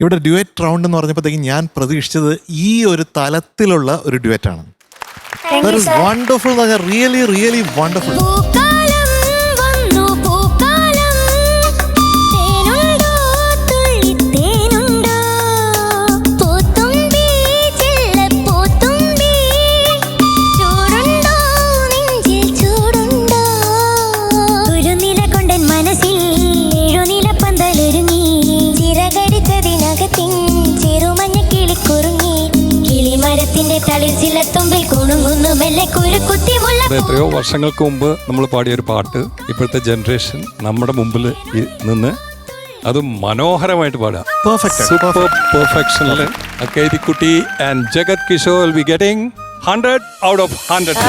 ഇവിടെ duet round എന്ന് പറഞ്ഞപ്പോഴത്തേക്കും ഞാൻ പ്രതീക്ഷിച്ചത് ഈ ഒരു തലത്തിലുള്ള ഒരു ഡ്യുവറ്റ് ആണ് വണ്ടർഫുൾ എന്ന് പറഞ്ഞാൽ റിയലി റിയലി വണ്ടർഫുൾ എത്രയോ വർഷങ്ങൾക്ക് മുമ്പ് നമ്മൾ പാടിയ ഒരു പാട്ട് ഇപ്പോഴത്തെ ജനറേഷൻ നമ്മുടെ മുമ്പിൽ നിന്ന് അത് മനോഹരമായിട്ട് പാടാം. Perfect super പെർഫെക്ഷനിൽ and Jagat Kishore will be getting hundred out of hundred